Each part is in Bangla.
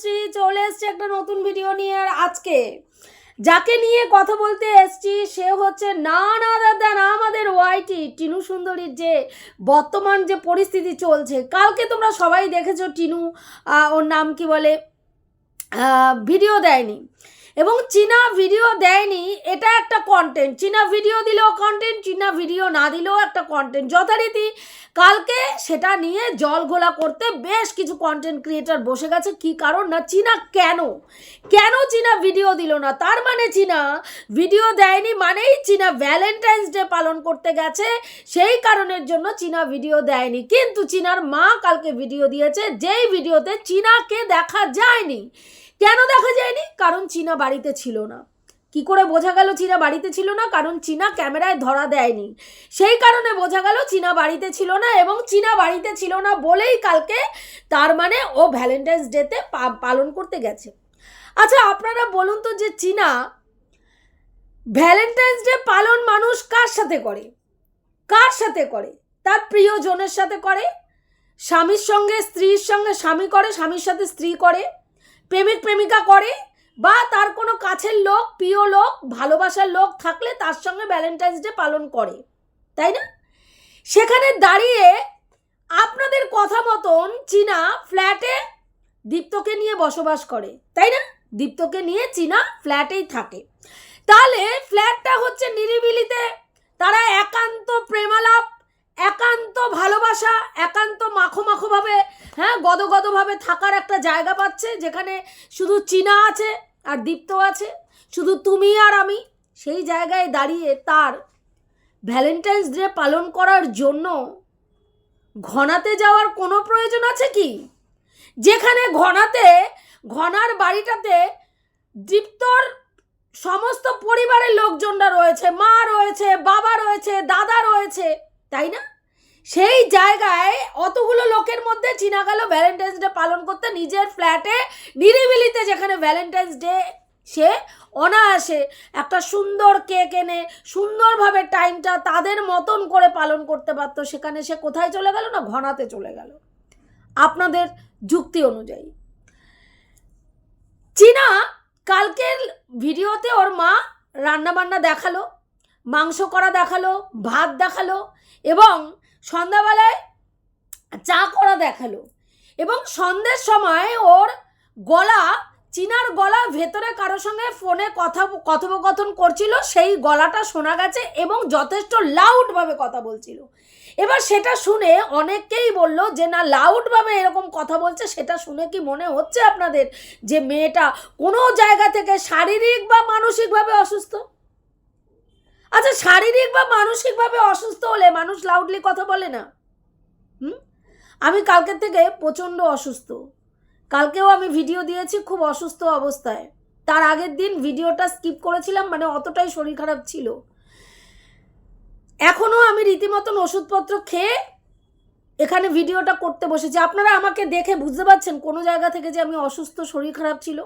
তনুশ্রী চলে এসছে একটা নতুন ভিডিও নিয়ে আর আজকে। যাকে নিয়ে কথা বলতে এসছি, সে হচ্ছে না না দাদা না আমাদের ওয়াইটি টিনু সুন্দরীর যে বর্তমান যে পরিস্থিতি চলছে। কালকে তোমরা সবাই দেখেছ টিনু ওর নাম কি বলে? ভিডিও দেয়নি। এবং চীনা ভিডিও দেয়নি, এটা একটা কন্টেন্ট চীনা ভিডিও দিলেও কন্টেন্ট চীনা ভিডিও না দিলেও একটা কন্টেন্ট যথারীতি কালকে সেটা নিয়ে জল ঘোলা করতে বেশ কিছু কন্টেন্ট ক্রিয়েটার বসে গেছে। কি কারণ না চীনা কেন? কেন চীনা ভিডিও দিল না? তার মানে চীনা ভিডিও দেয়নি মানেই চীনা ভ্যালেন্টাইন্স ডে পালন করতে গেছে। সেই কারণের জন্য চীনা ভিডিও দেয়নি। কিন্তু চীনার মা কালকে ভিডিও দিয়েছে, যেই ভিডিওতে চীনাকে দেখা যায়নি। কেন দেখা যায়নি? কারণ চীনা বাড়িতে ছিল না। কি করে বোঝা গেল চীনা বাড়িতে ছিল না? কারণ চীনা ক্যামেরায় ধরা দেয়নি। সেই কারণে বোঝা গেল চীনা বাড়িতে ছিল না এবং চীনা বাড়িতে ছিল না বলেই কালকে তার মানে ও ভ্যালেন্টাইন্স ডেতে পালন করতে গেছে। আচ্ছা আপনারা বলুন তো যে চীনা ভ্যালেন্টাইন্স ডে পালন মানুষ কার সাথে করে? কার সাথে করে? তার প্রিয়জনের সাথে করে? স্বামীর সঙ্গে, স্ত্রীর সঙ্গে স্বামী করে, স্বামীর সাথে স্ত্রী করে? প্রেমিক প্রেমিকা করে বা তার কোনো কাছের লোক, প্রিয় লোক, ভালোবাসার লোক থাকলে তার সঙ্গে ভ্যালেন্টাইন্স ডে পালন করে। তাই না? সেখানে দাঁড়িয়ে আপনাদের কথা মতন চীনা ফ্ল্যাটে দীপ্তকে নিয়ে বসবাস করে। তাই না? দীপ্তকে নিয়ে চীনা ফ্ল্যাটেই থাকে। তাহলে ফ্ল্যাটটা হচ্ছে নিরিবিলিতে। তারা একান্ত প্রেমালাপ একান্ত ভালোবাসা, একান্ত মাখো মাখোভাবে হ্যাঁ গদগদভাবে থাকার একটা জায়গা পাচ্ছে, যেখানে শুধু চীনা আছে আর দীপ্ত আছে, শুধু তুমি আর আমি, সেই জায়গায় দাঁড়িয়ে তার ভ্যালেন্টাইন্স ডে পালন করার জন্য ঘনাতে যাওয়ার কোনো প্রয়োজন আছে কি? যেখানে ঘনাতে, ঘনার বাড়িটাতে দীপ্তর সমস্ত পরিবারের লোকজনরা রয়েছে, মা রয়েছে, বাবা রয়েছে, দাদা রয়েছে, তাই না? সেই জায়গায় অতগুলো লোকের মধ্যে চিনা গেল ভ্যালেন্টাইন্স ডে পালন করতে। নিজের ফ্ল্যাটে নিরিবিলিতে যেখানে ভ্যালেন্টাইন্স ডে সে অনায়াসে একটা সুন্দর কেক এনে সুন্দরভাবে টাইমটা তাদের মতন করে পালন করতে পারতো। সেখানে সে কোথায় চলে গেল না ঘনাতে চলে গেল? আপনাদের যুক্তি অনুযায়ী। চীনা কালকের ভিডিওতে ওর মা রান্নাবান্না দেখাল, মাংস করা দেখাল, ভাত দেখাল এবং সন্ধ্যাবেলায় চা করা দেখাল এবং সন্ধ্যের সময় ওর গলা, চিনার গলা ভেতরে কারও সঙ্গে ফোনে কথা, কথোপকথন করছিল, সেই গলাটা শোনা গেছে এবং যথেষ্ট লাউডভাবে কথা বলছিল। এবার সেটা শুনে অনেকেই বলল যে, না লাউডভাবে এরকম কথা বলছে, সেটা শুনে কি মনে হচ্ছে আপনাদের যে মেয়েটা কোনো জায়গা থেকে শারীরিক বা মানসিকভাবে অসুস্থ? আচ্ছা শারীরিক বা মানসিকভাবে অসুস্থ হলে মানুষ লাউডলি কথা বলে না? হুম? আমি কালকের থেকে প্রচণ্ড অসুস্থ। কালকেও আমি ভিডিও দিয়েছি খুব অসুস্থ অবস্থায়। তার আগের দিন ভিডিওটা স্কিপ করেছিলাম মানে অতটাই শরীর খারাপ ছিল। এখনও আমি রীতিমতন ওষুধপত্র খেয়ে এখানে ভিডিওটা করতে বসেছি। আপনারা আমাকে দেখে বুঝতে পারছেন কোনো জায়গা থেকে যে আমি অসুস্থ, শরীর খারাপ ছিল?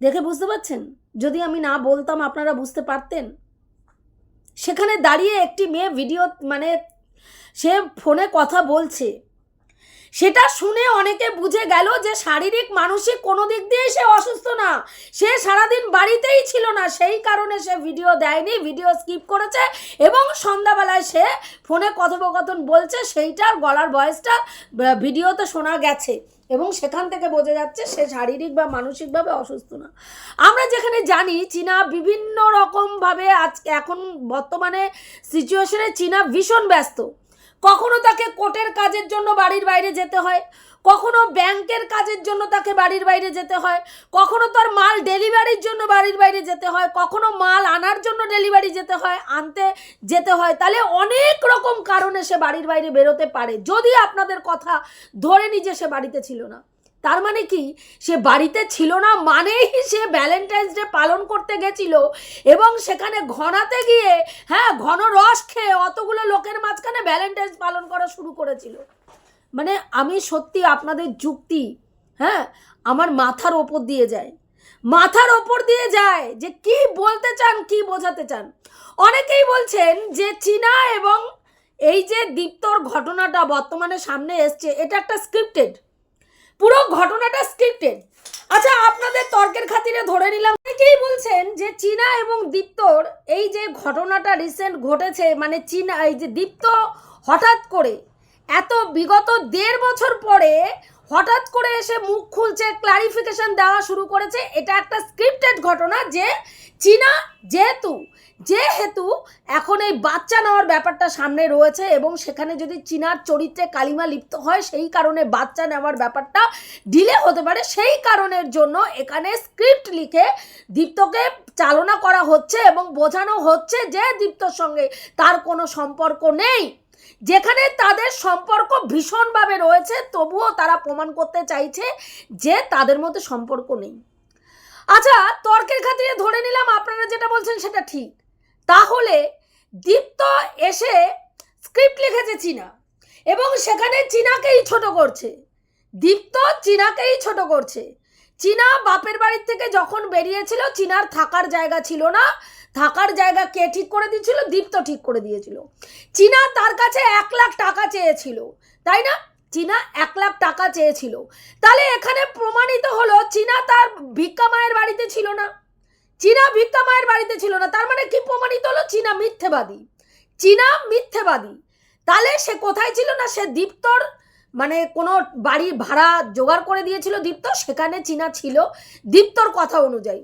দেখে বুঝতে পারছেন? যদি আমি না বলতাম আপনারা বুঝতে পারতেন? সেখানে দাঁড়িয়ে একটি মেয়ে ভিডিও মানে সে ফোনে কথা বলছে। সেটা শুনে অনেকে বুঝে গেল যে শারীরিক, মানসিক কোনো দিক দিয়ে সে অসুস্থ না। সে সারাদিন বাড়িতেই ছিল না, সেই কারণে সে ভিডিও দেয়নি ভিডিও স্কিপ করেছে এবং সন্ধ্যাবেলায় সে ফোনে কথোপকথন বলছে, সেইটার গলার ভয়েসটা ভিডিওতে শোনা গেছে। এবং সেখান থেকে বোঝা যাচ্ছে সে শারীরিক বা মানসিকভাবে অসুস্থ না। আমরা যেখানে জানি চীনা বিভিন্ন রকমভাবে আজকে এখন বর্তমানে সিচুয়েশনে চীনা ভীষণ ব্যস্ত। কখনো তাকে কোর্টের কাজের জন্য বাড়ির বাইরে যেতে হয় কখনো ব্যাংকের কাজের জন্য তাকে বাড়ির বাইরে যেতে হয়, কখনো তার মাল ডেলিভারির জন্য বাড়ির বাইরে যেতে হয়, কখনো মাল আনার জন্য ডেলিভারি যেতে হয়, আনতে যেতে হয়। তাহলে অনেক রকম কারণে সে বাড়ির বাইরে বেরোতে পারে, যদি আপনাদের কথা ধরে নিজে সে বাড়িতে ছিল না। তার মানে কি? সে বাড়িতে ছিল না মানেই সে ভ্যালেন্টাইন্স ডে পালন করতে গেছিল এবং সেখানে ঘনাতে গিয়ে হ্যাঁ ঘন রস খেয়ে অতগুলো লোকের মাঝখানে ভ্যালেন্টাইন্স পালন করা শুরু করেছিল। মানে আমি সত্যি আপনাদের যুক্তি হ্যাঁ আমার মাথার ওপর দিয়ে যায়। মাথার ওপর দিয়ে যায় যে কি বলতে চান, কি বোঝাতে চান। অনেকেই বলছেন যে চীনা এবং এই যে দীপ্তর ঘটনাটা বর্তমানে সামনে এসছে, এটা একটা স্ক্রিপ্টেড পুরো ঘটনাটা স্ক্রিপ্টেড আচ্ছা আপনাদের তর্কের খাতিরে ধরে নিলাম। অনেকেই বলছেন যে চীনা এবং দীপ্তর এই যে ঘটনাটা রিসেন্ট ঘটেছে মানে চীনা, এই যে দীপ্ত হঠাৎ করে এত বিগত দেড় বছর পরে হঠাৎ করে এসে মুখ খুলছে ক্লারিফিকেশন দেওয়া শুরু করেছে। এটা একটা স্ক্রিপ্টেড ঘটনা যে চীনা যেহেতু যেহেতু এখন এই বাচ্চা নেওয়ার ব্যাপারটা সামনে রয়েছে এবং সেখানে যদি চীনার চরিত্রে কালিমা লিপ্ত হয়, সেই কারণে বাচ্চা নেওয়ার ব্যাপারটা ডিলে হতে পারে। সেই কারণের জন্য এখানে স্ক্রিপ্ট লিখে দীপ্তকে চালনা করা হচ্ছে এবং বোঝানো হচ্ছে যে দীপ্তর সঙ্গে তার কোনো সম্পর্ক নেই। যেখানে তাদের সম্পর্ক ভীষণভাবে রয়েছে, তবুও তারা প্রমাণ করতে চাইছে যে তাদের মধ্যে সম্পর্ক নেই। আচ্ছা তর্কের খাতিরে ধরে নিলাম আপনারা যেটা বলছেন সেটা ঠিক। তাহলে দীপ্ত এসে স্ক্রিপ্ট লিখেছে চীনা এবং সেখানে চীনাকেই ছোট করছে। দীপ্ত চীনাকেই ছোট করছে। চীনা বাপের বাড়ির থেকে যখন বেরিয়েছিল, চীনার থাকার জায়গা ছিল না। থাকার জায়গা কে ঠিক করে দিয়েছিল? দীপ্ত ঠিক করে দিয়েছিল। চীনা তার কাছে এক লাখ টাকা চেয়েছিল, তাই না? চীনা এক লাখ টাকা চেয়েছিল। তাহলে এখানে প্রমাণিত হলো চীনা তার ভিক্ষা মায়ের বাড়িতে ছিল না। চীনা ভিক্ষা মায়ের বাড়িতে ছিল না, তার মানে কি প্রমাণিত হলো? চীনা মিথ্যেবাদী। চীনা মিথ্যেবাদী। তাহলে সে কোথায় ছিল না? সে দীপ্তর মানে কোনো বাড়ি ভাড়া জোগাড় করে দিয়েছিল দীপ্ত, সেখানে চীনা ছিল দীপ্তর কথা অনুযায়ী।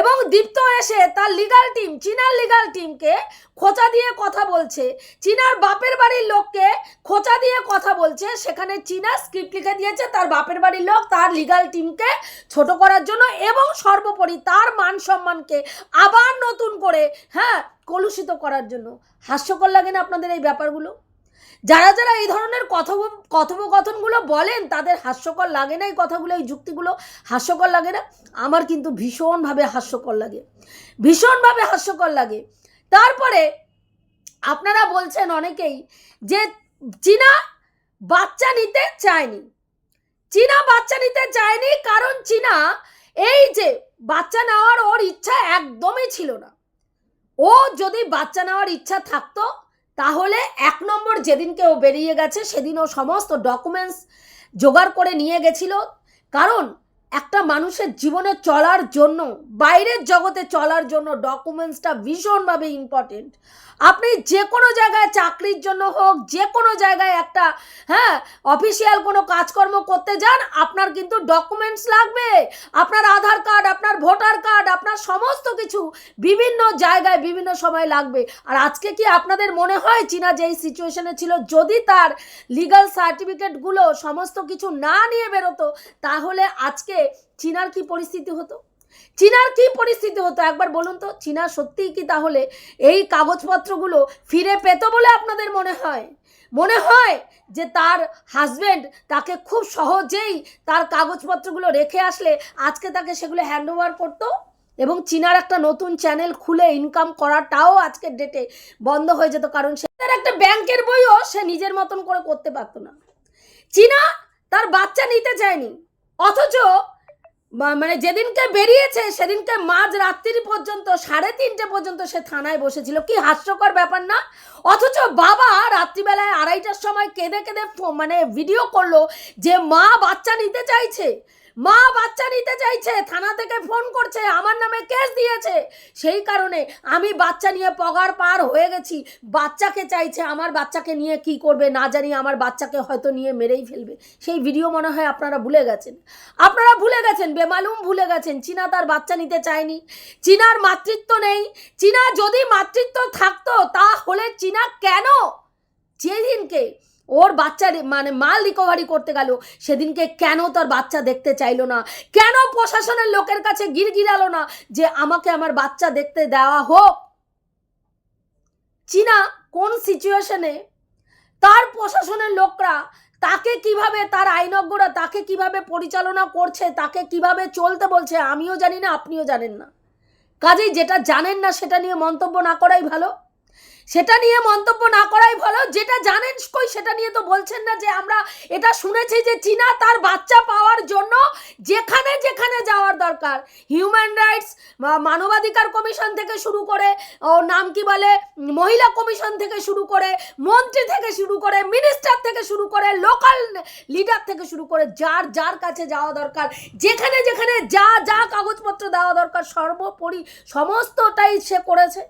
এবং দীপ্ত এসে তার লিগাল টিম চীনার লিগাল টিমকে খোঁচা দিয়ে কথা বলছে। চীনার বাপের বাড়ির লোককে খোঁচা দিয়ে কথা বলছে। সেখানে চীনা স্ক্রিপ্ট লিখে দিয়েছে, তার বাপের বাড়ির লোক তার লিগাল টিমকে ছোট করার জন্য এবং সর্বোপরি তার মান সম্মানকে আবার নতুন করে হ্যাঁ কলুষিত করার জন্য। হাস্যকর লাগে না আপনাদের এই ব্যাপারগুলো? যারা যারা এই ধরনের কথোপ, কথোপকথনগুলো বলেন, তাদের হাস্যকর লাগে না এই কথাগুলো, এই যুক্তিগুলো হাস্যকর লাগে না। আমার কিন্তু ভীষণভাবে হাস্যকর লাগে। ভীষণভাবে হাস্যকর লাগে। তারপরে আপনারা বলছেন অনেকেই যে চীনা বাচ্চা নিতে চায়নি। চীনা বাচ্চা নিতে চায়নি কারণ চীনা এই যে বাচ্চা নেওয়ার ওর ইচ্ছা একদমই ছিল না। ও যদি বাচ্চা নেওয়ার ইচ্ছা থাকতো তাহলে এক নম্বর যেদিনকে ও বেরিয়ে গেছে, সেদিন ও সমস্ত ডকুমেন্টস জোগাড় করে নিয়ে গেছিল। কারণ একটা মানুষের জীবনে চলার জন্য, বাইরের জগতে চলার জন্য ডকুমেন্টসটা ভীষণভাবে ইম্পর্টেন্ট আপনি যে কোনো জায়গায় চাকরির জন্য হোক, যে কোনো জায়গায় একটা হ্যাঁ অফিসিয়াল কোনো কাজকর্ম করতে যান, আপনার কিন্তু ডকুমেন্টস লাগবে। আপনার আধার কার্ড, আপনার ভোটার কার্ড, আপনার সমস্ত কিছু বিভিন্ন জায়গায় বিভিন্ন সময় লাগবে। আর আজকে কি আপনাদের মনে হয় চীনা যেই সিচুয়েশনে ছিল, যদি তার লিগাল সার্টিফিকেটগুলো সমস্ত কিছু না নিয়ে বেরোতো, তাহলে আজকে চীনার কি পরিস্থিতি হতো? চীনার কি পরিস্থিতি হতো? একবার বলুন তো, চীনা সত্যিই কি তাহলে এই কাগজপত্রগুলো ফিরে পেত বলে আপনাদের মনে হয়? মনে হয় যে তার হাজবেন্ড তাকে খুব সহজেই তার কাগজপত্রগুলো রেখে আসলে আজকে তাকে সেগুলো হ্যান্ড ওভার করতো এবং চীনার একটা নতুন চ্যানেল খুলে ইনকাম করাটাও আজকের ডেটে বন্ধ হয়ে যেত কারণ সে তার একটা ব্যাংকের বইও সে নিজের মতন করে করতে পারতো না। চীনা তার বাচ্চা নিতে চায়নি, অথচ মানে যেদিনকে বেরিয়েছে, সেদিনকে মাঝ রাত্রি পর্যন্ত, সাড়ে তিনটে পর্যন্ত সে থানায় বসেছিল। কি হাস্যকর ব্যাপার না? অথচ বাবা রাত্রিবেলায় আড়াইটার সময় কেঁদে কেঁদে মানে ভিডিও করল যে মা বাচ্চা নিতে চাইছে। মা বাচ্চা নিতে চাইছে, থানা থেকে ফোন করছে, আমার নামে কেস দিয়েছে। সেই কারণে আমি বাচ্চা নিয়ে পগার পার হয়ে গেছি। বাচ্চাকে চাইছে, আমার বাচ্চাকে নিয়ে কি করবে না জানি, আমার বাচ্চাকে হয়তো নিয়ে মেরেই ফেলবে। সেই ভিডিও মনে হয় আপনারা ভুলে গেছেন। আপনারা ভুলে গেছেন, বেমালুম ভুলে গেছেন, চীনা তার বাচ্চা নিতে চায়নি। চীনার মাতৃত্ব নেই। চীনা যদি মাতৃত্ব থাকতো, তাহলে চীনা কেন? যেদিনকে ওর বাচ্চা মানে মাল রিকভারি করতে গেল, সেদিনকে কেন তার বাচ্চা দেখতে চাইলো না? কেন প্রশাসনের লোকের কাছে গির গিরালো না যে আমাকে আমার বাচ্চা দেখতে দেওয়া হোক? চীনা কোন সিচুয়েশনে তার প্রশাসনের লোকরা তাকে কীভাবে তার আইনজ্ঞরা তাকে কীভাবে পরিচালনা করছে, তাকে কীভাবে চলতে বলছে, আমিও জানি না, আপনিও জানেন না। কাজেই যেটা জানেন না, সেটা নিয়ে মন্তব্য না করাই ভালো। সেটা নিয়ে মন্তব্য না করাই ভালো, যেটা জানেন কই সেটা নিয়ে তো বলছেন না যে আমরা এটা শুনেছি যে চীনা তার বাচ্চা পাওয়ার জন্য যেখানে যেখানে যাওয়ার দরকার। হিউম্যান রাইটস মানবাধিকার কমিশন থেকে শুরু করে, ও, নাম কি বলে, মহিলা কমিশন থেকে শুরু করে, মন্ত্রী থেকে শুরু করে মিনিস্টার থেকে শুরু করে লোকাল লিডার থেকে শুরু করে, যার যার কাছে যাওয়া দরকার, যেখানে যেখানে যা যা কাগজপত্র দেওয়া দরকার, সর্বোপরি সমস্তটাই সে করেছে।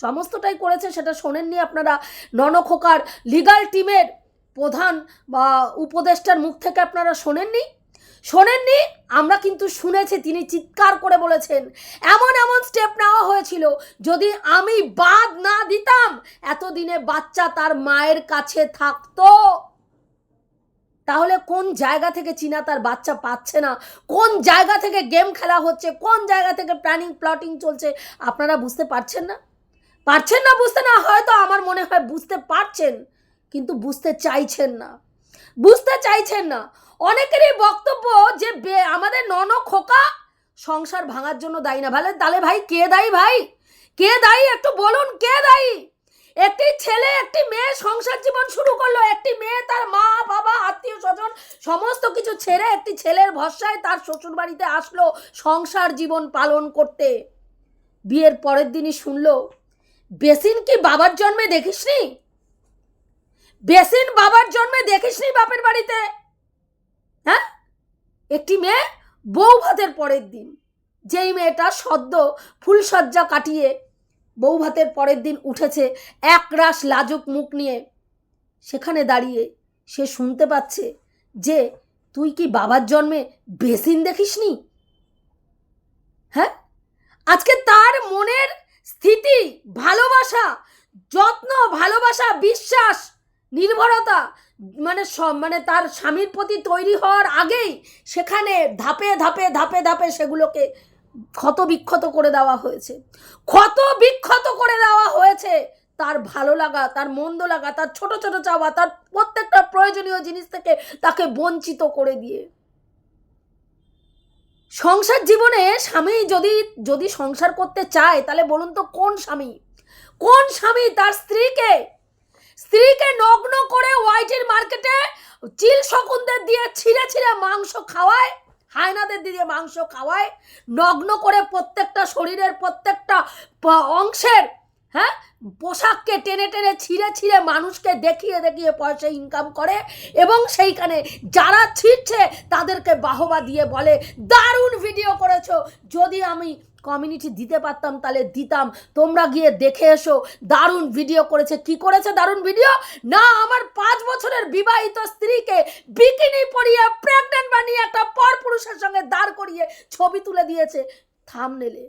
সমস্তটাই করেছে, সেটা শোনেননি আপনারা। ননখোকার লিগাল টিমের প্রধান বা উপদেষ্টার মুখ থেকে আপনারা শোনেননি? শোনেননি? আমরা কিন্তু শুনেছি, তিনি চিৎকার করে বলেছেন, এমন এমন স্টেপ নেওয়া হয়েছিল, যদি আমি বাদ না দিতাম, এতদিনে বাচ্চা তার মায়ের কাছে থাকতো। তাহলে কোন জায়গা থেকে চীনা তার বাচ্চা পাচ্ছে না? কোন জায়গা থেকে গেম খেলা হচ্ছে? কোন জায়গা থেকে প্ল্যানিং প্লটিং চলছে? আপনারা বুঝতে পারছেন না? পারছেন না বুঝতে? না, হয়তো আমার মনে হয় বুঝতে পারছেন, কিন্তু বুঝতে চাইছেন না। বুঝতে চাইছেন না। অনেকেরই বক্তব্য যে আমাদের নন খোকা, সংসার ভাঙার জন্য দায়ী না। ভালো তাহলে ভাই, কে দায়ী ভাই? কে দায়ী? একটু বলুন, কে দায়ী? একটি ছেলে, একটি মেয়ে সংসার জীবন শুরু করল। একটি মেয়ে, তার মা, বাবা, আত্মীয় স্বজন, সমস্ত কিছু ছেড়ে একটি ছেলের ভরসায় তার শ্বশুর বাড়িতে আসলো সংসার জীবন পালন করতে। বিয়ের পরের দিনই শুনলো বেসিন কি বাবার জন্মে দেখিসনি? বেসিন বাবার জন্মে দেখিসনি বাপের বাড়িতে? হ্যাঁ? একটি মেয়ে বউ ভাতের পরের দিন, যেই মেয়েটা সদ্য ফুলসজ্জা কাটিয়ে বউ ভাতের পরের দিন উঠেছে, এক রাস লাজুক মুখ নিয়ে সেখানে দাঁড়িয়ে সে শুনতে পাচ্ছে যে, তুই কি বাবার জন্মে বেসিন দেখিসনি? হ্যাঁ? আজকে তার মনের স্থিতি, ভালোবাসা, যত্ন, ভালোবাসা, বিশ্বাস, নির্ভরতা মানে সব মানে তার স্বামীর প্রতি তৈরি হওয়ার আগেই সেখানে ধাপে ধাপে ধাপে ধাপে সেগুলোকে ক্ষত বিক্ষত করে দেওয়া হয়েছে। ক্ষত বিক্ষত করে দেওয়া হয়েছে তার ভালো লাগা, তার মন্দ লাগা, তার ছোট ছোট চাওয়া, তার প্রত্যেকটা প্রয়োজনীয় জিনিস থেকে তাকে বঞ্চিত করে দিয়ে। সংসার জীবনে স্বামী যদি যদি সংসার করতে চায়, তাহলে বলুন তো কোন স্বামী? কোন স্বামী তার স্ত্রীকে স্ত্রীকে নগ্ন করে হোয়াইটের মার্কেটে চিল শকুনদের দিয়ে ছিঁড়ে ছিঁড়ে মাংস খাওয়ায়, হায়নাদের দিয়ে মাংস খাওয়ায়, নগ্ন করে প্রত্যেকটা শরীরের প্রত্যেকটা অংশের হ্যাঁ? পোশাককে টেনে টেনে ছিঁড়ে ছিঁড়ে মানুষকে দেখিয়ে দেখিয়ে পয়সা ইনকাম করে এবং সেইখানে যারা ছিঁড়ছে তাদেরকে বাহবা দিয়ে বলে, দারুণ ভিডিও করেছ। যদি আমি কমিউনিটি দিতে পারতাম তাহলে দিতাম। তোমরা গিয়ে দেখে এসো, দারুণ ভিডিও করেছে। কি করেছে দারুণ ভিডিও না, আমার পাঁচ বছরের বিবাহিত স্ত্রীকে বিকিনি পরিয়ে প্রেগনেন্ট বানিয়ে একটা পর পুরুষের সঙ্গে দাঁড় করিয়ে ছবি তুলে দিয়েছে। থামনেলে।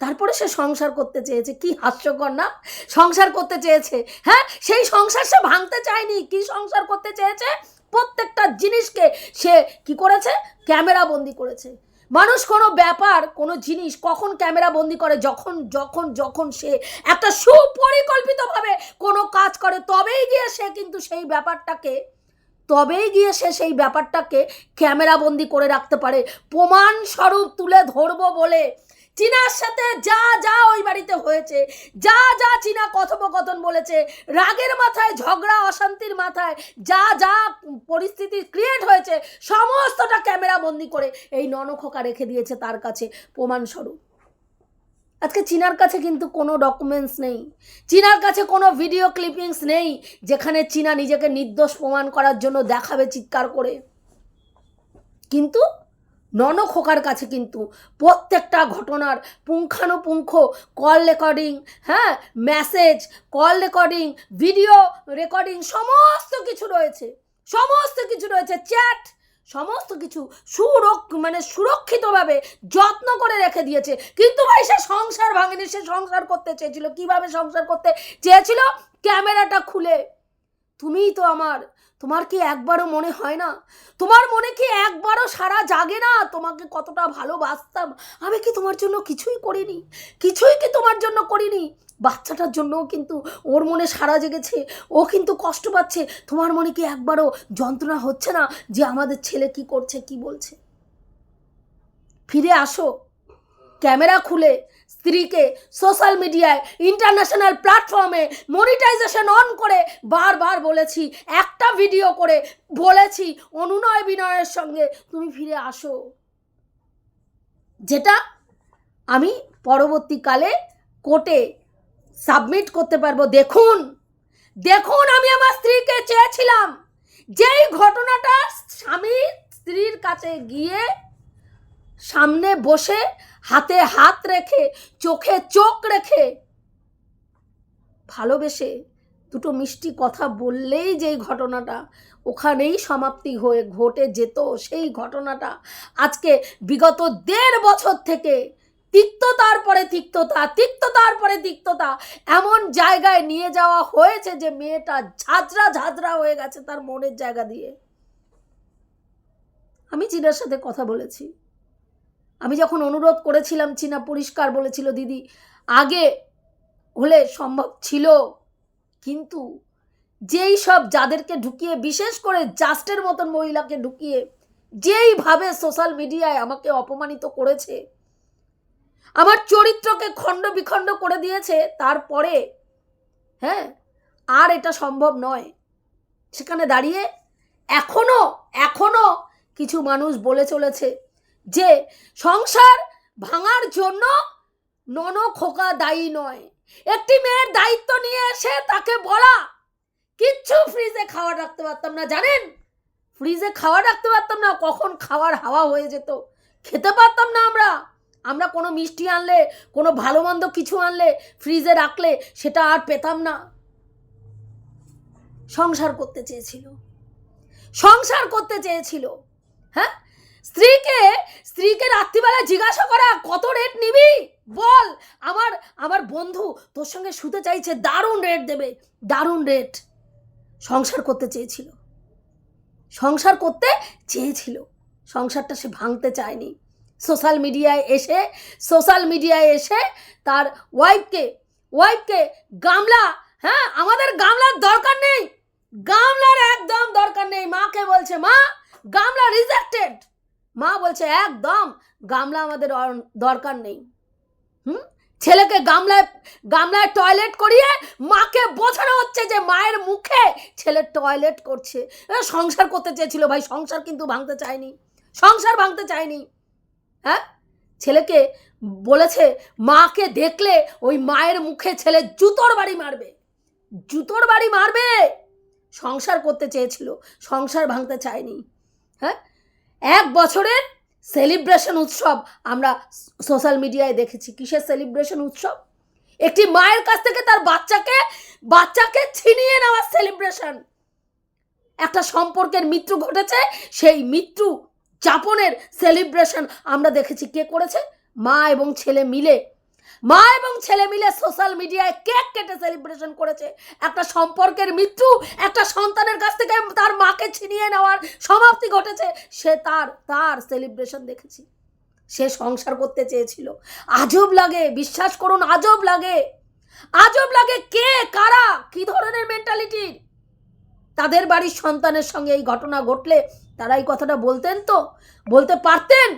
তারপরে সে সংসার করতে চেয়েছে। কি হাস্যকর না? সংসার করতে চেয়েছে। হ্যাঁ? সেই সংসার সে ভাঙতে চায়নি। কি সংসার করতে চেয়েছে? প্রত্যেকটা জিনিসকে সে কি করেছে? ক্যামেরা বন্দি করেছে। মানুষ কোনো ব্যাপার, কোনো জিনিস কখন ক্যামেরা বন্দি করে? যখন যখন যখন সে একটা সুপরিকল্পিতভাবে কোনো কাজ করে, তবেই গিয়ে সে কিন্তু সেই ব্যাপারটাকে, তবেই গিয়ে সে সেই ব্যাপারটাকে ক্যামেরা বন্দি করে রাখতে পারে। প্রমাণস্বরূপ তুলে ধরবো বলে চীনার সাথে যা যা ওই বাড়িতে হয়েছে, যা যা চীনা কথোপকথন বলেছে, রাগের মাথায়, ঝগড়া, অশান্তির মাথায়, যা যা পরিস্থিতি ক্রিয়েট হয়েছে, সমস্তটা ক্যামেরা বন্দি করে এই ননখোকা রেখে দিয়েছে তার কাছে প্রমাণস্বরূপ। আজকে চীনার কাছে কিন্তু কোনো ডকুমেন্টস নেই। চীনার কাছে কোনো ভিডিও ক্লিপিংস নেই, যেখানে চীনা নিজেকে নির্দোষ প্রমাণ করার জন্য দেখাবে, চিৎকার করে। কিন্তু ননখোকার কাছে কিন্তু প্রত্যেকটা ঘটনার পুঙ্খানুপুঙ্খ কল রেকর্ডিং হ্যাঁ message call recording video recording সমস্ত কিছু রয়েছে। সমস্ত কিছু রয়েছে। চ্যাট সমস্ত কিছু সুরক্ষ মানে সুরক্ষিতভাবে যত্ন করে রেখে দিয়েছে। কিন্তু ভাই, সে সংসার ভাঙেনি, সে সংসার করতে চেয়েছিল। কীভাবে সংসার করতে চেয়েছিল? ক্যামেরাটা খুলে। তুমিই তো আমার তোমার কি একবারও মনে হয় না? তোমার মনে কি একবারও সারা জাগে না? তোমাকে কতটা ভালোবাসতাম। আমি কি তোমার জন্য কিছুই করিনি? কিছুই কি তোমার জন্য করিনি? বাচ্চাটার জন্যও কিন্তু ওর মনে সারা জেগেছে। ও কিন্তু কষ্ট পাচ্ছে। তোমার মনে কি একবারও যন্ত্রণা হচ্ছে না যে আমাদের ছেলে কি করছে, কি বলছে? ফিরে আসো। ক্যামেরা খুলে। স্ত্রীকে সোশ্যাল মিডিয়ায় ইন্টারন্যাশনাল প্ল্যাটফর্মে মনিটাইজেশন অন করে বারবার বলেছি, একটা ভিডিও করে বলেছি, অনুনয় বিনয়ের সঙ্গে তুমি ফিরে আসো। যেটা আমি পরবর্তীকালে কোর্টে সাবমিট করতে পারব। দেখুন দেখুন আমি আমার স্ত্রীকে চেয়েছিলাম। যেই ঘটনাটা স্বামী স্ত্রীর কাছে গিয়ে সামনে বসে হাতে হাত রেখে, চোখে চোখ রেখে ভালোবেসে দুটো মিষ্টি কথা বললেই যেই ঘটনাটা ওখানেই সমাপ্তি হয়ে ঘটে যেত, সেই ঘটনাটা আজকে বিগত দেড় বছর থেকে তিক্ততার পরে তিক্ততা, তিক্ততার পরে তিক্ততা এমন জায়গায় নিয়ে যাওয়া হয়েছে যে মেয়েটা ঝাঁঝরা ঝাঁঝরা হয়ে গেছে তার মনের জায়গা দিয়ে। আমি চীনার সাথে কথা বলেছি। আমি যখন অনুরোধ করেছিলাম, চীনা পরিষ্কার বলেছিল দিদি, আগে হলে সম্ভব ছিল। কিন্তু যেই সব যাদেরকে ঢুকিয়ে, বিশেষ করে জাস্টের মতন মহিলাকে ঢুকিয়ে, যেইভাবে সোশ্যাল মিডিয়ায় আমাকে অপমানিত করেছে, আমার চরিত্রকে খণ্ড বিখণ্ড করে দিয়েছে, তারপরে হ্যাঁ আর এটা সম্ভব নয়। সেখানে দাঁড়িয়ে এখনও এখনও কিছু মানুষ বলে চলেছে। যে সংসার ভাঙার জন্য নন খোকা দায়ী নয়। একটি মেয়ের দায়িত্ব নিয়ে এসে তাকে বলা, কিচ্ছু ফ্রিজে খাওয়া রাখতে পারতাম না, জানেন? ফ্রিজে খাওয়া রাখতে পারতাম না, কখন খাওয়ার হাওয়া হয়ে যেত। খেতে পারতাম না আমরা। আমরা কোনো মিষ্টি আনলে, কোনো ভালো মন্দ কিছু আনলে, ফ্রিজে রাখলে সেটা আর পেতাম না। সংসার করতে চেয়েছিল। সংসার করতে চেয়েছিল। হ্যাঁ? স্ত্রীকে স্ত্রীকে রাত্রিবেলা জিজ্ঞাসা করা, কত রেট নিবি? বল। আমার আমার বন্ধু তোর সঙ্গে শুতে চাইছে, দারুণ রেট দেবে, দারুণ রেট সংসার করতে চেয়েছিল। সংসার করতে চেয়েছিল। সংসারটা সে ভাঙতে চায়নি। সোশ্যাল মিডিয়ায় এসে, সোশ্যাল মিডিয়ায় এসে তার ওয়াইফকে ওয়াইফকে গামলা হ্যাঁ আমাদের গামলার দরকার নেই। গামলার একদম দরকার নেই। মাকে বলছে, মা, গামলা রিজেক্টেড মা বলছে, একদম, গামলা আমাদের দরকার নেই। হুম? ছেলেকে গামলায় গামলায় টয়লেট করিয়ে মাকে বোঝানো হচ্ছে যে মায়ের মুখে ছেলে টয়লেট করছে। সংসার করতে চেয়েছিল ভাই, সংসার কিন্তু ভাঙতে চায়নি। সংসার ভাঙতে চায়নি। হ্যাঁ? ছেলেকে বলেছে, মাকে দেখলে ওই মায়ের মুখে ছেলে জুতোর বাড়ি মারবে। জুতোর বাড়ি মারবে? সংসার করতে চেয়েছিল, সংসার ভাঙতে চায়নি। হ্যাঁ? এক বছরের সেলিব্রেশন উৎসব আমরা সোশ্যাল মিডিয়ায় দেখেছি। কিসের সেলিব্রেশন উৎসব? একটি মায়ের কাছ থেকে তার বাচ্চাকে বাচ্চাকে ছিনিয়ে নেওয়ার সেলিব্রেশন একটা সম্পর্কের মৃত্যু ঘটেছে, সেই মৃত্যু যাপনের সেলিব্রেশন আমরা দেখেছি। কে করেছে? মা এবং ছেলে মিলে মা এবং ছেলে মিলে সোশ্যাল মিডিয়ায় কেক কেটে সেলিব্রেশন করেছে। একটা সম্পর্কের মৃত্যু, একটা সন্তানের কাছ থেকে তার মাকে ছিনিয়ে নেওয়ার সমাপ্তি ঘটেছে। সে তার তার সেলিব্রেশন দেখেছি। সে সংসার করতে চেয়েছিল। আজব লাগে, বিশ্বাস করুন, আজব লাগে। আজব লাগে কে, কারা, কি ধরনের মেন্টালিটির তাদের বাড়ির সন্তানের সঙ্গে এই ঘটনা ঘটলে তারা এই কথাটা বলতেন তো? বলতে পারতেন?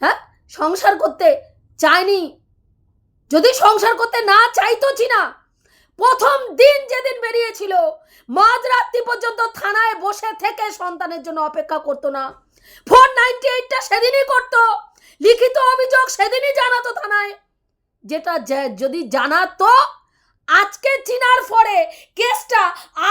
হ্যাঁ? সংসার করতে চায়নি যদি সংসার করতে না চাইতো চিনা প্রথম দিন যেদিন বেরিয়েছিল, মাঝরাত্রি পর্যন্ত থানায় বসে থেকে সন্তানের জন্য অপেক্ষা করতো না। ফোর নাইনটি এইটটা সেদিনই করতো, লিখিত অভিযোগ সেদিনই জানাতো থানায়। যেটা যদি জানাতো, আজকে চিনার পরে কেসটা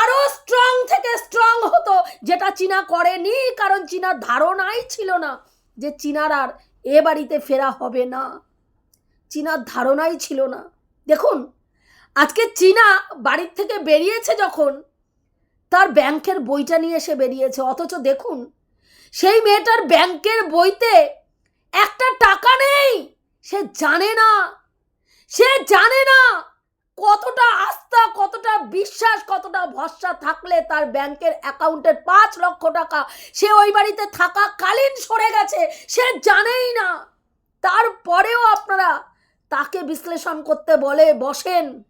আরও স্ট্রং থেকে স্ট্রং হতো, যেটা চীনা করেনি, কারণ চীনার ধারণাই ছিল না যে চীনার আর এ বাড়িতে ফেরা হবে না। চীনার ধারণাই ছিল না। দেখুন, আজকে চীনা বাড়ির থেকে বেরিয়েছে যখন, তার ব্যাংকের বইটা নিয়ে এসে বেরিয়েছে। অথচ দেখুন, সেই মেয়েটার ব্যাংকের বইতে একটা টাকা নেই। সে জানে না, সে জানে না কতটা আস্থা, কতটা বিশ্বাস, কতটা ভরসা থাকলে তার ব্যাংকের অ্যাকাউন্টের পাঁচ লক্ষ টাকা, সে ওই বাড়িতে থাকাকালীন সরে গেছে, সে জানেই না। তারপরেও আপনারা তাকে বিশ্লেষণ করতে বলে, বসেন।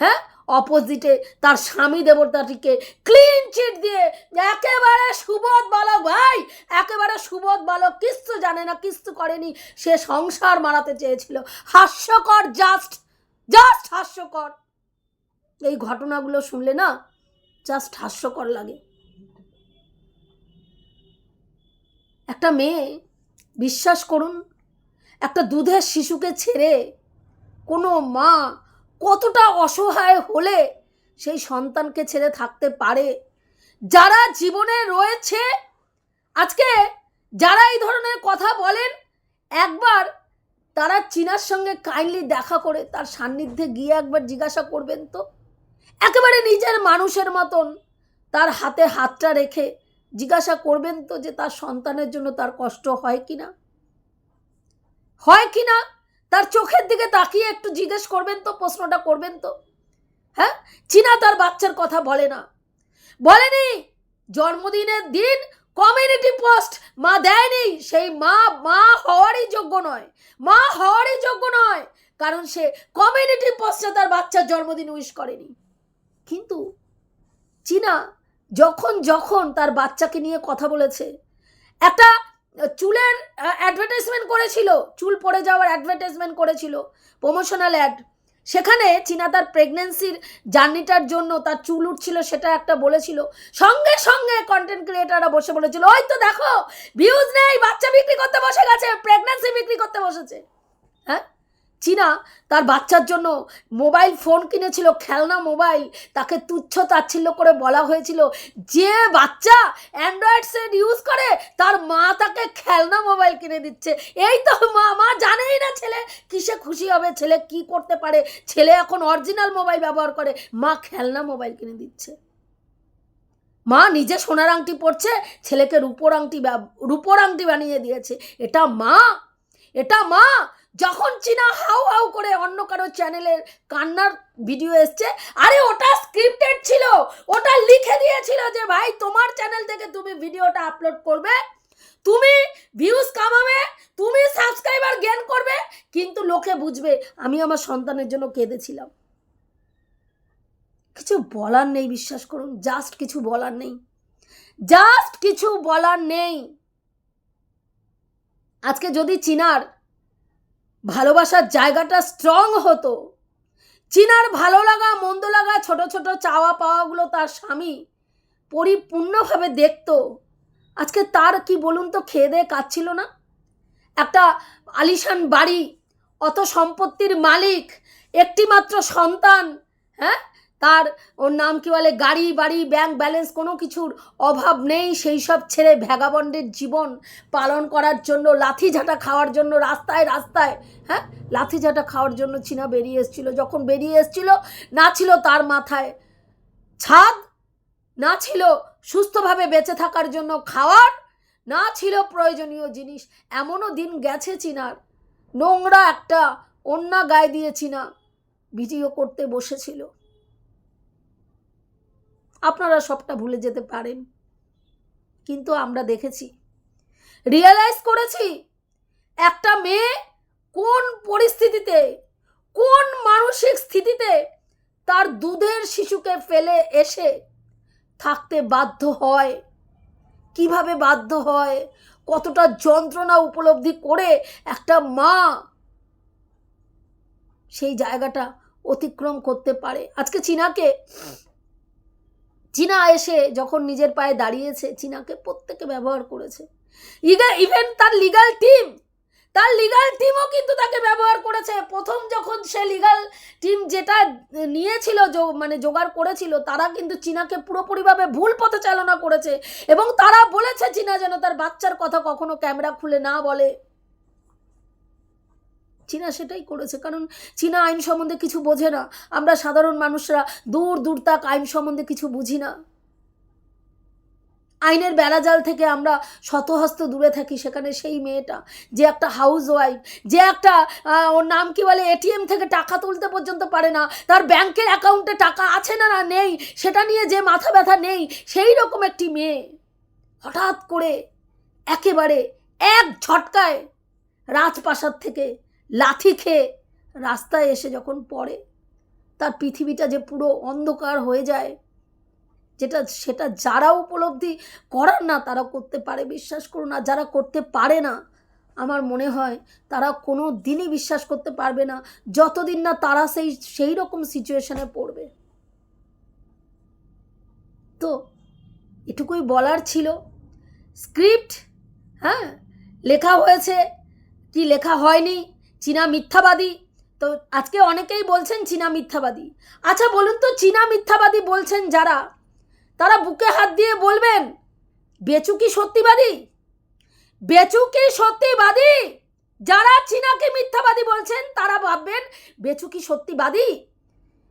হ্যাঁ? অপোজিটে তার স্বামী দেবতাটিকে ক্লিন চিট দিয়ে, একেবারে সুবোধ বালক ভাই, একেবারে সুবোধ বালক, কিচ্ছু জানে না, কিচ্ছু করেনি। সে সংসার মারাতে চেয়েছিল। হাস্যকর জাস্ট জাস্ট হাস্যকর। এই ঘটনাগুলো শুনলে না জাস্ট হাস্যকর লাগে। একটা মেয়ে, বিশ্বাস করুন একটা দুধের শিশুকে ছেড়ে কোনো মা কতটা অসহায় হলে সেই সন্তানকে ছেড়ে থাকতে পারে? যারা জীবনে রয়েছে, আজকে যারা এই ধরনের কথা বলেন, একবার তারা চীনার সঙ্গে কাইন্ডলি দেখা করে তার সান্নিধ্যে গিয়ে একবার জিজ্ঞাসা করবেন তো? একেবারে নিজের মানুষের মতন তার হাতে হাতটা রেখে জিজ্ঞাসা করবেন তো যে তার সন্তানের জন্য তার কষ্ট হয় কি না হয় কি না? তার চোখের দিকে তাকিয়ে একটু জিজ্ঞেস করবেন তো, প্রশ্নটা করবেন তো। হ্যাঁ? চীনা তার বাচ্চার কথা বলে না। বলেনি, জন্মদিনের দিন কমিউনিটি পোস্ট মা দেয়নি। সেই মা মা হওয়ারই যোগ্য নয়। মা হওয়ারই যোগ্য নয়, কারণ সে কমিউনিটি পোস্টে তার বাচ্চার জন্মদিন উইশ করেনি। কিন্তু চীনা যখন যখন তার বাচ্চাকে নিয়ে কথা বলেছে, একটা চুলের অ্যাডভার্টাইজমেন্ট করেছিল। চুল পড়ে যাওয়ার অ্যাডভার্টাইজমেন্ট করেছিল। প্রমোশনাল অ্যাড সেখানে চীনা তার প্রেগনেন্সির জার্নিটার জন্য তার চুল উঠছিল সেটা একটা বলেছিল। সঙ্গে সঙ্গে কন্টেন্ট ক্রিয়েটাররা বসে বলেছিল, ওই তো দেখো ভিউজ নেই, বাচ্চা বিক্রি করতে বসে গেছে প্রেগনেন্সি বিক্রি করতে বসেছে। হ্যাঁ? চীনা তার বাচ্চার জন্য মোবাইল ফোন কিনেছিল, খেলনা, মোবাইল, তাকে তুচ্ছ তাচ্ছিল্য করে বলা হয়েছিল। যে বাচ্চা অ্যান্ড্রয়েড সেট ইউজ করে, তার মা তাকে খেলনা, মোবাইল কিনে দিচ্ছে। এই তো মা মা জানেই না ছেলে কিসে খুশি হবে, ছেলে কি করতে পারে? ছেলে এখন অরিজিনাল মোবাইল ব্যবহার করে, মা খেলনা, মোবাইল কিনে দিচ্ছে। মা নিজে সোনার আংটি পরছে, ছেলেকে রূপোর আংটি রূপোর আংটি বানিয়ে দিয়েছে। এটা মা এটা মা যখন চীনা হাউ হাউ করে অন্য কারও চ্যানেলের কান্নার ভিডিও এসছে, আরে ওটা স্ক্রিপ্টেড ছিল, ওটা লিখে দিয়েছিল যে, ভাই, তোমার চ্যানেল থেকে তুমি ভিডিওটা আপলোড করবে, তুমি ভিউজ কামাবে, তুমি সাবস্ক্রাইবার গেন করবে, কিন্তু লোকে বুঝবে, আমি আমার সন্তানের জন্য কেঁদেছিলাম। কিছু বলার নেই, বিশ্বাস করুন জাস্ট কিছু বলার নেই জাস্ট কিছু বলার নেই। আজকে যদি চিনার ভালোবাসার জায়গাটা স্ট্রং হতো। চিনার ভালো লাগা, মন্দ লাগা, ছোট ছোট চাওয়া পাওয়াগুলো তার স্বামী পরিপূর্ণভাবে দেখত। আজকে তার কি বলুন তো, খেয়ে দেয়ে কাচ্ছিল না? একটা আলিশান বাড়ি, অত সম্পত্তির মালিক, একটিমাত্র সন্তান হ্যাঁ? তার ওর নাম কি বলে? গাড়ি, বাড়ি ব্যাংক ব্যালেন্স কোনো কিছুর অভাব নেই। সেই সব ছেড়ে ভ্যাগাবন্ডের জীবন পালন করার জন্য, লাথি ঝাঁটা খাওয়ার জন্য রাস্তায় রাস্তায় হ্যাঁ? লাথি ঝাঁটা খাওয়ার জন্য চীনা বেরিয়ে এসেছিল। যখন বেরিয়ে এসেছিল, না ছিল তার মাথায় ছাদ, না ছিল সুস্থভাবে বেঁচে থাকার জন্য খাওয়ার, না ছিল প্রয়োজনীয় জিনিস। এমনও দিন গেছে চীনার। নোংরা একটা অন্যা গায়ে দিয়ে চীনা ভিডিও করতে বসেছিল। আপনারা সবটা ভুলে যেতে পারেন। কিন্তু আমরা দেখেছি রিয়েলাইজ করেছি, একটা মেয়ে কোন পরিস্থিতিতে, কোন মানসিক স্থিতিতে তার দুধের শিশুকে ফেলে এসে থাকতে বাধ্য হয়। কীভাবে বাধ্য হয়? কতটা যন্ত্রণা উপলব্ধি করে একটা মা সেই জায়গাটা অতিক্রম করতে পারে। আজকে চীনাকে চীনা এসে যখন নিজের পায়ে দাঁড়িয়েছে, চীনাকে প্রত্যেকে ব্যবহার করেছে। ইভেন তার লিগাল টিম তার লিগাল টিমও কিন্তু তাকে ব্যবহার করেছে। প্রথম যখন সে লিগাল টিম যেটা নিয়েছিল মানে জোগাড় করেছিল, তারা কিন্তু চীনাকে পুরোপুরিভাবে ভুল পথে চালনা করেছে। এবং তারা বলেছে, চীনা যেন তার বাচ্চার কথা কখনো ক্যামেরা খুলে না বলে। চীনা সেটাই করেছে, কারণ চীনা আইন সম্বন্ধে কিছু বোঝে না। আমরা সাধারণ মানুষরা দূর দূর তাক আইন সম্বন্ধে কিছু বুঝি না। আইনের বেড়াজাল থেকে আমরা শতহস্ত দূরে থাকি, সেখানে সেই মেয়েটা, যে একটা হাউস ওয়াইফ যে একটা ওর নাম কি বলে এটিএম থেকে টাকা তুলতে পর্যন্ত পারে না। তার ব্যাংকের অ্যাকাউন্টে টাকা আছে না না, নেই, সেটা নিয়ে যে মাথা ব্যথা নেই, সেই রকম একটি মেয়ে হঠাৎ করে একেবারে এক ঝটকায় রাজপ্রাসাদ থেকে লাথি খেয়ে রাস্তায় এসে যখন পড়ে, তার পৃথিবীটা যে পুরো অন্ধকার হয়ে যায়, যেটা, সেটা যারা উপলব্ধি করার না, তারা করতে পারে, বিশ্বাস করুন আর যারা করতে পারে না, আমার মনে হয় তারা কোনো দিনই বিশ্বাস করতে পারবে না, যতদিন না তারা সেই সেই রকম সিচুয়েশানে পড়বে। তো এটুকুই বলার ছিল। স্ক্রিপ্ট হ্যাঁ লেখা হয়েছে, কি লেখা হয়নি চীনা মিথ্যাবাদী। তো আজকে অনেকেই বলছেন চীনা মিথ্যাবাদী। আচ্ছা বলুন তো, চীনা মিথ্যাবাদী বলছেন যারা, তারা বুকে হাত দিয়ে বলবেন, বেচু কি সত্যিবাদী? বেচু কি সত্যিবাদী? যারা চীনাকে মিথ্যাবাদী বলছেন, তারা ভাববেন, বেচু কি সত্যিবাদী?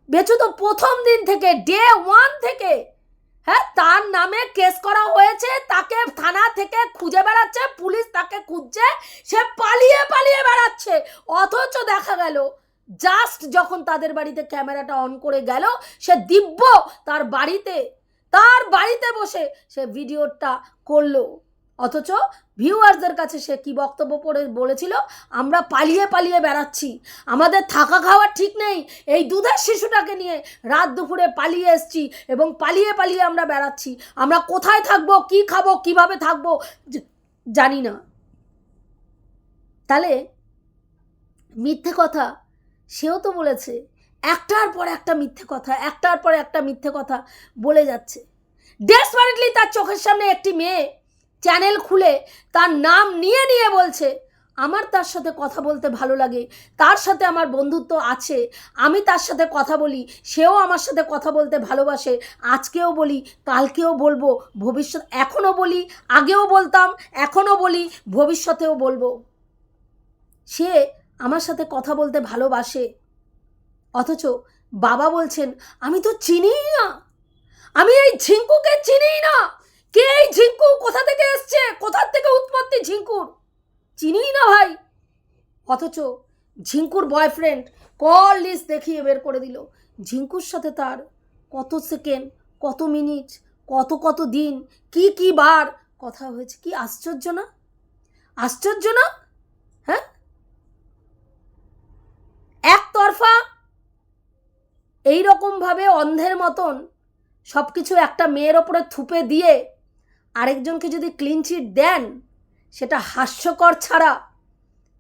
বেচু তো প্রথম দিন থেকে ডে ওয়ান থেকে হ্যাঁ তার নামে কেস করা হয়েছে, তাকে থানা থেকে খুঁজে বেড়াচ্ছে, পুলিশ তাকে খুঁজছে, সে পালিয়ে পালিয়ে বেড়াচ্ছে। অথচ দেখা গেল জাস্ট যখন তাদের বাড়িতে ক্যামেরাটা অন করে গেল, সে দিব্য তার বাড়িতে তার বাড়িতে বসে সে ভিডিওটা করল। অথচ ভিউয়ার্সদের কাছে সে কি বক্তব্য পড়ে বলেছিল? আমরা পালিয়ে পালিয়ে বেড়াচ্ছি। আমাদের থাকা খাওয়ার ঠিক নেই। এই দুধের শিশুটাকে নিয়ে রাত দুপুরে পালিয়ে এসছি এবং পালিয়ে পালিয়ে আমরা বেড়াচ্ছি। আমরা কোথায় থাকব? কি খাব? কীভাবে থাকব? জানি না। তাহলে মিথ্যে কথা সেও তো বলেছে। একটার পর একটা মিথ্যে কথা, একটার পর একটা মিথ্যে কথা বলে যাচ্ছে। ডেসপারেটলি তার চোখের সামনে একটি মেয়ে চ্যানেল খুলে তার নাম নিয়ে নিয়ে বলছে। আমার তার সাথে কথা বলতে ভালো লাগে। তার সাথে আমার বন্ধুত্ব আছে। আমি তার সাথে কথা বলি। সেও আমার সাথে কথা বলতে ভালোবাসে। আজকেও বলি, কালকেও বলব, ভবিষ্যৎ এখনও বলি, আগেও বলতাম, এখনও বলি, ভবিষ্যতেও বলব। সে আমার সাথে কথা বলতে ভালোবাসে। অথচ বাবা বলছেন, আমি তো চিনিই না। আমি এই ঝিঙ্কুকে চিনিই না। কে এই ঝিঙ্কু? কোথা থেকে এসছে কোথার থেকে উৎপত্তি, ঝিঙ্কুর? চিনিই না ভাই। অথচ ঝিঙ্কুর বয়ফ্রেন্ড কল লিস্ট দেখিয়ে বের করে দিল। ঝিঙ্কুর সাথে তার কত সেকেন্ড কত মিনিট কত কত দিন, কি কি বার কথা হয়েছে কি আশ্চর্য না? আশ্চর্য না? হ্যাঁ? একতরফা এই রকমভাবে অন্ধের মতন সব কিছু একটা মেয়ের ওপরে থুপে দিয়ে আরেকজনকে যদি ক্লিন চিট দেন, সেটা হাস্যকর ছাড়া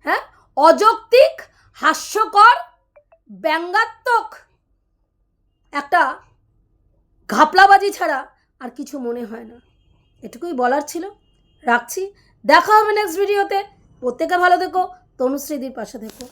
হ্যাঁ? অযৌক্তিক, হাস্যকর, ব্যঙ্গাত্মক একটা ঘাপলাবাজি ছাড়া আর কিছু মনে হয় না। এটুকুই বলার ছিল। রাখছি। দেখা হবে নেক্সট ভিডিওতে প্রত্যেকে ভালো থেকো। তনুশ্রীদির পাশে থেকো।